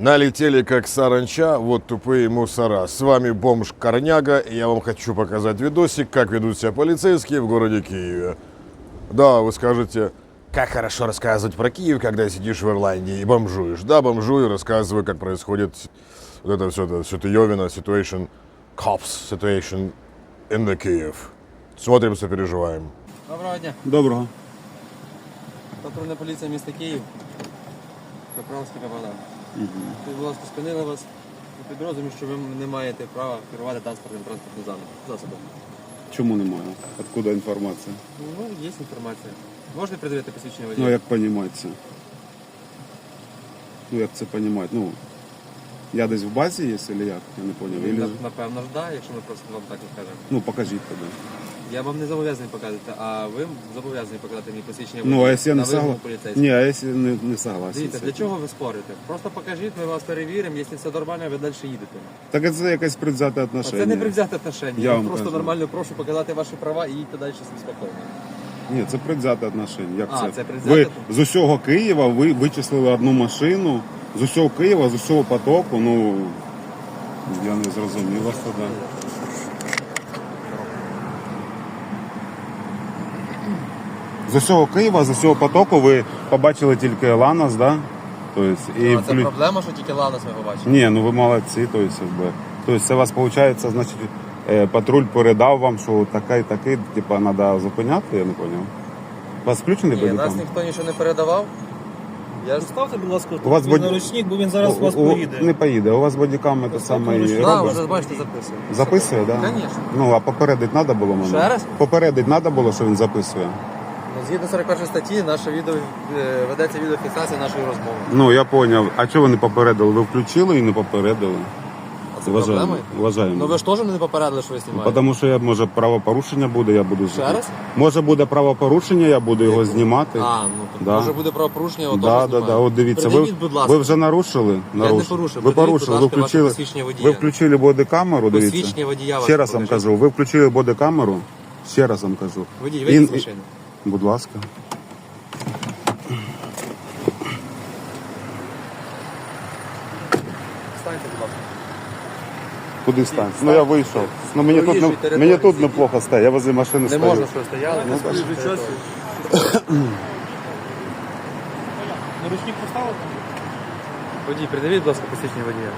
Налетели как саранча, вот тупые мусора. С вами бомж Корняга, и я вам хочу показать видосик, как ведут себя полицейские в городе Киеве. Да, вы скажете, как хорошо рассказывать про Киев, когда сидишь в Ирландии и бомжуешь. Да, бомжую, рассказываю, как происходит вот это все, это, все это Йовина, situation, cops, situation in the Kiev. Смотрим, сопереживаем. Доброго дня. Доброго. Патрульна поліція міста Київ. Капралський Богдан. Скажіть, будь ласка, спинили вас у підрозумі, що ви не маєте права керувати транспортним транспортним засобом-. Чому немає? Откуда інформація? Ну, є інформація. Можете придивити посвідчення водія? Ну як розуміти це? Ну як це розуміти? Ну, я десь в базі є, чи як? Я не зрозумів. Или... Напевно ж да, якщо ми просто вам так не скажемо. Ну покажіть тоді. Я вам не зобов'язаний показати, а ви зобов'язані показати мені посвідчення Ну, а якщо я на не вимогу согласен? поліцейського. Ні, а якщо не, не согласен. Дивіться, для чого ви спорите? Просто покажіть, ми вас перевіримо, якщо все нормально, ви далі їдете. Так це якесь предвзяте А отношення. це не привзяте отношення. Я Я вам просто кажу. нормально прошу показати ваші права і їдьте далі собі спокійно. Ні, це предвзяте отношення. Як А, це? це предвзяте? Ви з усього Києва ви вичислили одну машину, з усього Києва, з усього потоку, ну я не зрозумів вас тоді. З усього Києва, з усього потоку ви побачили тільки Ланос, да? Тобто, і а це проблема, що тільки Ланос ми побачили. Ні, ну ви молодці, тобто, якби. Тобто це у вас виходить, значить, е, патруль передав вам, що такий, такий, типа, треба зупиняти, я не зрозумів. У вас включений Ні, нас бодікам? ніхто нічого не передавав. Я ж Ставте, будь ласка, У вас у наручник, бо він зараз вас У- у- поїде. Не поїде. У вас бодікам те саме і наручник. да, робить? вже бачите, записую. Записує, так? Да? Конечно. Ну, а попередить треба було мене? Ще раз? Попередить треба було, що він записує. Згідно 41 статті, наше відео е, ведеться відеофіксація нашої розмови. Ну, я зрозумів. А чого ви не попередили? Ви включили і не попередили? А це Вважаємо. Ну ви ж теж не попередили, що ви знімаєте. Тому що я, може правопорушення буде, я буду Ще раз? Може буде правопорушення, я буду його знімати. А, ну то Да. може буде правопорушення, от Да, теж да, да. От дивіться, ви, Придивіть, будь ласка. ви вже нарушили. нарушили. порушив. Ви Придивіть, порушили, будь ви ласка, включили, посвідчення водія. ви включили бодикамеру, дивіться. Посвідчення водія Ще раз вам покажіть. кажу, ви включили бодикамеру, ще раз вам кажу. Водій, вийдіть з машини. Будь ласка. Встаньте, будь ласка. Куди стань? Ну я вийшов. Ну мені тут, Проїжджій не, території мені тут сидіть. неплохо стає, я возле машини Не стою. можна, що стояли. Ну, на так. своїй території. Наручник поставив? Водій, придивіть, будь ласка, посвідчення водія.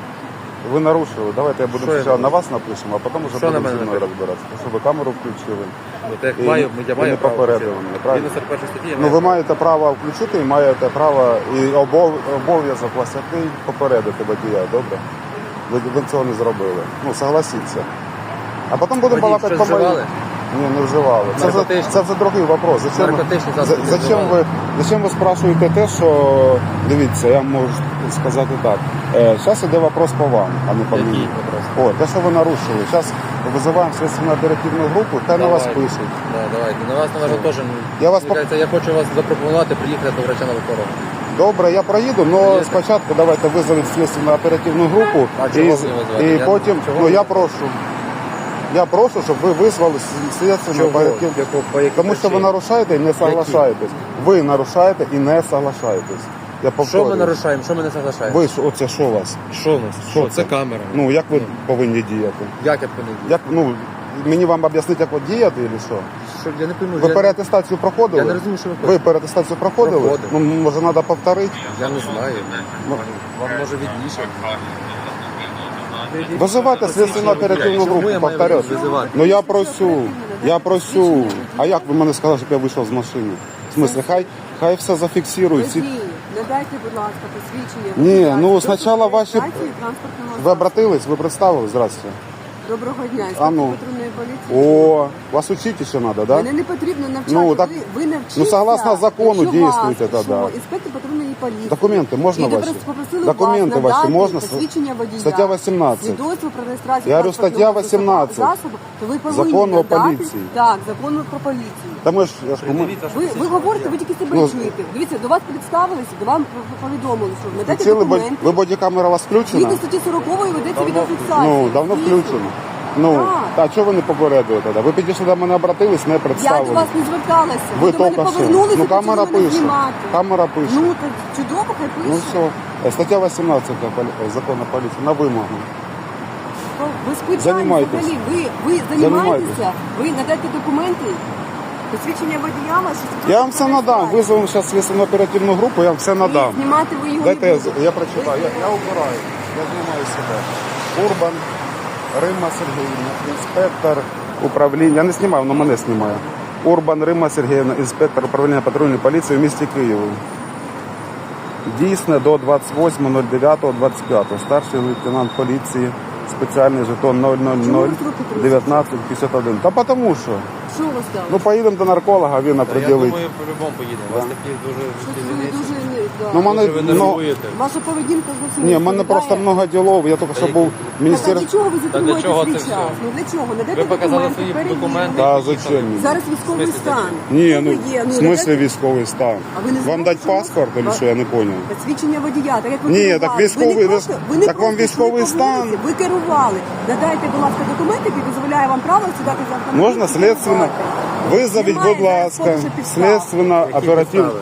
Ви нарушили. Давайте я буду Що я спочатку на вас напишемо, а потім вже Що на будемо мене зі мною напишете? розбиратися. Що ви камеру включили. Ну, так як І маю, я ви маю не право попередили мене, правильно? Згідно 41 статті, я Ну ви маєте право включити і маєте право і обов- обов'язок вас який попередити водія, добре? Ви, ви цього не зробили. Ну, согласіться. А потім будемо Водій, балакати щось вживали? Ні, не вживали. Це вже, Наркотичні? це вже другий вопрос. Зачем, Наркотичні за- засоби зачем, вживали? ви, зачем ви спрашуєте те, що дивіться, я можу сказати так. Зараз іде вопрос по вам, а не по мені. О, те, що ви нарушили. Зараз визиваємо слідственну оперативну групу, та на вас Давайте. пишуть. Да, давайте. На вас навіть теж. Я вас я хочу вас запропонувати приїхати до врача на вихору. Добре, я проїду, але спочатку давайте визовемо слідственну оперативну групу А і, чого ви не визиваєте? і Я- потім чого ну ви? я прошу. Я прошу, щоб ви визвали слідственну оперативну. Тому що ви нарушаєте і не соглашаєтесь. Ви нарушаєте і не соглашаєтесь. Я Що ми нарушаємо? Що ми не соглашаємо? Ви ж оце що у вас? Що у нас? Що це? Це камера. Ну як ви повинні діяти? Як я повинен? Як ну мені вам об'яснити, як от діяти, чи що? Що, я не пойму. Ви я, переатестацію проходили? я не розумію, що ви Ви переатестацію проходили? Проходив. Ну може треба повторити? Я не знаю. Вам може відніше. Визивайте слідственну оперативну Чому групу, я маю повторюсь. визивати? Ну я просю, я просю. А як ви мене сказали, щоб я вийшов з машини? В смысле, хай, хай все зафіксують. Надайте, будь ласка, посвідчення. Ні, ну, спочатку ваші- Ви обратились, ви представили? Здравствуйте. Доброго дня, А інспектор ну. патрульної поліції. О, вас учити ще треба, да? Мене не потрібно навчати. Ну, так- ви, ви навчіться. ну, согласно закону дійствуйте тоді. що Інспектор патрульної поліції. Документи можна ваші? попросили Документи вас ваші можна? посвідчення водія. Стаття 18. Свідоцтво про реєстрацію Я говорю, стаття 18. засобу, то ви повинні Закону о надати, поліції. Так, закону про поліцію. Та ми ж, я ж кому... Ви, ви говорите, ви тільки себе Ну, чуєте. Дивіться, до вас представилися, до вам повідомили, що надайте Включили, бо- документи. ви бодікамера у вас включена? Згідно статті 40 ведеться відеофіксація. Ну, давно включено. Ну, Так. а чого ви не попередили тоді? Ви підійшли до мене обратились, не Я до представили. вас не зверталася. Ви до мене тільки що. повернулися, Ну, почали камера мене пише. знімати. Камера пише. Ну, так чудово, хай пише. Ну все. Е, Стаття 18 полі- закону поліції на вимогу. Ви спитаєте Займайтесь. взагалі, ви, ви займаєтеся, ви надаєте документи, посвідчення водія ваше. Я вам все надам. Визовемо зараз слідственну оперативну групу, я вам все надам. Знімати ви його Дайте не я, будете. я прочитаю. Я, я убираю. Я знімаю себе. Урбан, Рима Сергіївна, інспектор управління. Я не знімаю, воно мене знімає. Урбан Рима Сергіївна, інспектор управління патрульної поліції в місті Києві. Дійсне до 28.09.25. Старший лейтенант поліції, спеціальний жетон 000 1951. Та тому що. Що у вас стало? Ну поїдемо до нарколога, він Я определить. думаю, по-любому поїдемо. У вас такі дуже Ну, мене, ви ну, нервуєте. Ваша поведінка зовсім ні, в мене просто много ділов. Я тільки що був в Так, міністерстві. для чого ви затримуєте чого свій це все? Ну для чого? Надайте Ви показали документи, свої перевірте. документи. Та зачем? мені? Зараз військовий смислі стан. Ні, ну є? в Ну, смислі надайте військовий стан. А ви не Вам знаєте, дати що паспорт чи що, я не зрозумів. Посвідчення водія, так як ви Ні, керували. так військовий- ви не просто, ви не так вам просто військовий вулиці, стан. Ви керували. Надайте, будь ласка, документи, які дозволяє вам право сідати за автомобіль. Можна і слідственно? керувати. Визовіть, Немає будь зараз ласка, поки що підстав. слідственно оперативно. підстави?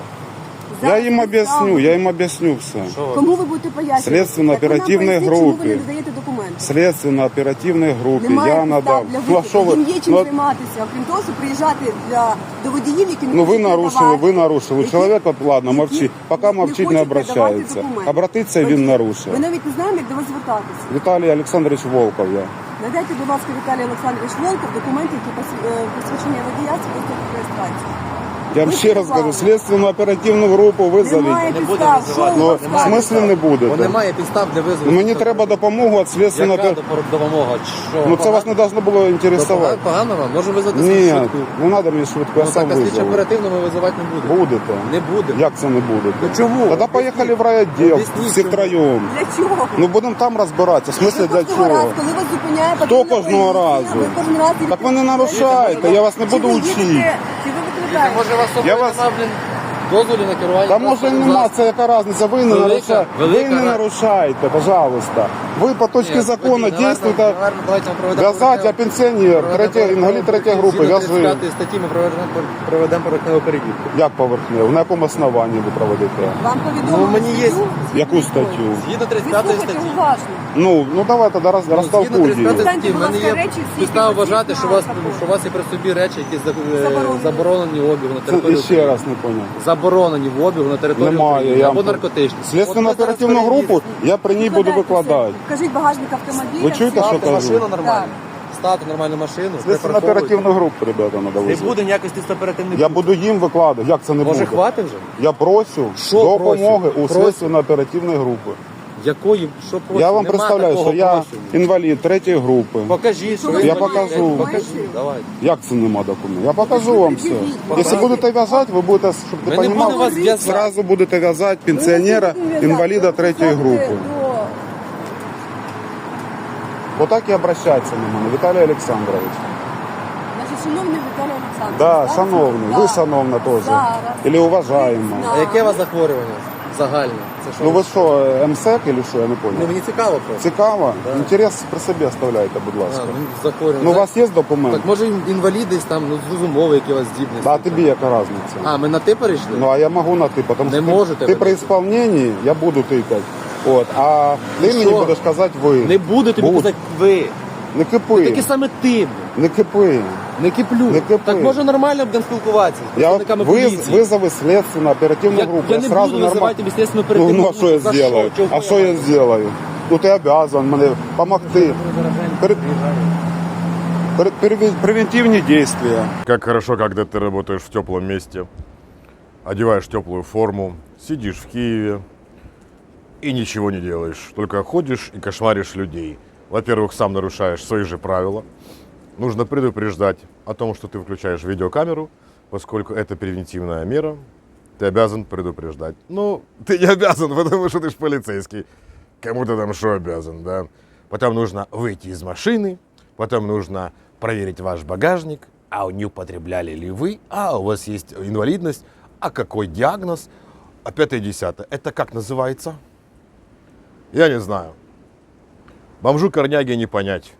Я їм об'ясню, я їм об'ясню все. Кому ви будете пояснювати? Слідственно оперативної Чому групи. ви не надаєте документи? Слідственно оперативної групи Немає я надав. для Ну а що ви? Їм є чим Ну, займатися, окрім того, що приїжджати для, до водіїв, які не Ну ви нарушили, ви нарушили. Які- Чоловік, от, ладно, які мовчить. Поки мовчить, не обращається. Обратиться він нарушив. Ми навіть не знаємо, як до вас звертатися. Віталій Олександрович Волков я. Надайте, будь ласка, Віталій Олександрович Волков документи, які е, посвідчення водія свідоцтво про реєстрацію. Я вам ще раз кажу, слідственну оперативну групу визовіть. Немає підстав. Що називати. Ну, в скажете? смислі не Бо будете? немає підстав для визову. Ну, Мені треба допомогу від слідственного Яка опер- допомога? Що? Ну це вас не должно було інтересувати. погано вам? Може визвати Ні, швидку? не треба мені швидко, я Ну сам так, а слідчо визову. оперативно ми визивати не будемо. Будете. Не будемо. Як це не будете? Ну чому? Тоді поїхали в Об'ясніть, всі чому. троєм. Для чого? Ну будемо там розбиратися. В смислі для кожного чого? разу, коли вас зупиняє Хто патрульна кожного поліція, разу? ви кожен раз Так ви не нарушайте, я вас не Чи буду ви учити. Чи ви викликаєте? Може у вас Я вас- нема, блін, дозволі на керування? Та може транспортним нема, засобом? це яка різниця, ви не Велика- нарушаєте. Ви велика не нарушайте, пожалуйста. Ви по точці Ні, закону наверно, наверно, давайте ми проведемо В'язать, я пенсіонер, проведемо третя, поверхневу інвалід третьої групи, Згідно в'яжи. 35 статті ми проведемо, проведемо поверхневу перевірку. Як поверхнево? На якому основанні ви проводите? Вам повідомили Ну, мені є- статтю? Яку статтю? Згідно Ви 35 слухайте статті. уважно. Ну, ну давайте зараз Ну, згідно розтолкуй 35 її. статті, в мене будь є ласка, речі всі, підстава вважати, що у вас, що у вас є при собі речі, які за- е, Заборонені. заборонені в обігу на Це території. ще раз не поняв. Заборонені в обігу на території Немає. України. Я або вам- наркотичні. Слідственну От ми зараз оперативну групу я при ній буду Викладайте викладати. Все. Покажіть багажник автомобіля. Ви чуєте, що Стати кажу? машину нормально. Так. Стати нормальну машину. Слідственну припарковуйте. оперативну групу, ребята, треба Не визвати. буде ніякої слідство оперативної Я буду їм викладати. Як це не Може буде? хватить вже? Я просю Що допомоги просю? у Просю. слідственно оперативної групи. Якої? Що просить? Я вам Нема представляю, такого що я просення. інвалід третьої групи. Покажіть, що Я ви інвалід. покажу. Покажіть, давайте. Як це нема документів? Я покажу вам все. Покажіть. Якщо будете в'язати, ви будете, щоб Ми ти не будемо вас в'язати. зразу будете в'язати пенсіонера, інваліда третьої групи. Отак і обращайтеся на мене, Віталій Олександрович. Значить, шановний Віталій Олександрович. Да, так? шановний, ви шановна теж. Зараз. Или уважаємо. А яке у вас захворювання загальне? Це що? Ну ви що, МСЕК или що, я не Ну, понял. мені цікаво просто. Цікаво? Да. Інтерес при собі оставляйте, будь А, ласка. ну, захворювання. Ну у вас є документ? Так може десь там, ну з які у вас здібності. А тобі яка різниця? А, ми на ти перейшли? Ну а я можу на ти, тому Не що можете ти ви при исполненні, я буду тикати. От, а ти І мені що? будеш казати ви. Не буде тобі Буду. казати ви. Не кипи. Таке саме ти. Не кипи. Не киплю. Не кипи. Так може нормально будемо спілкуватися з Я представниками виз, поліції. визови слідственну оперативну Я, групу. я не сразу буду нормально. визивати естественно Ну, перед ну а що я За зроблю? Чого А що я зроблю? Ну ти обязан мене допомогти. Перед- Пер- переве- Превентивні действия. Как хорошо, когда ты работаешь в теплом месте, одеваешь теплую форму, сидишь в Киеве и ничего не делаешь, только ходишь и кошмаришь людей. Во-первых, сам нарушаешь свои же правила. Нужно предупреждать о том, что ты включаешь видеокамеру, поскольку это превентивная мера. Ты обязан предупреждать. Ну, ты не обязан, потому что ты ж полицейский. Кому ты там что обязан, да? Потом нужно выйти из машины, потом нужно проверить ваш багажник, а не употребляли ли вы, а у вас есть инвалидность, а какой диагноз, а пятое и десятое. Это как называется? Я не знаю. Бомжу корняги не понять.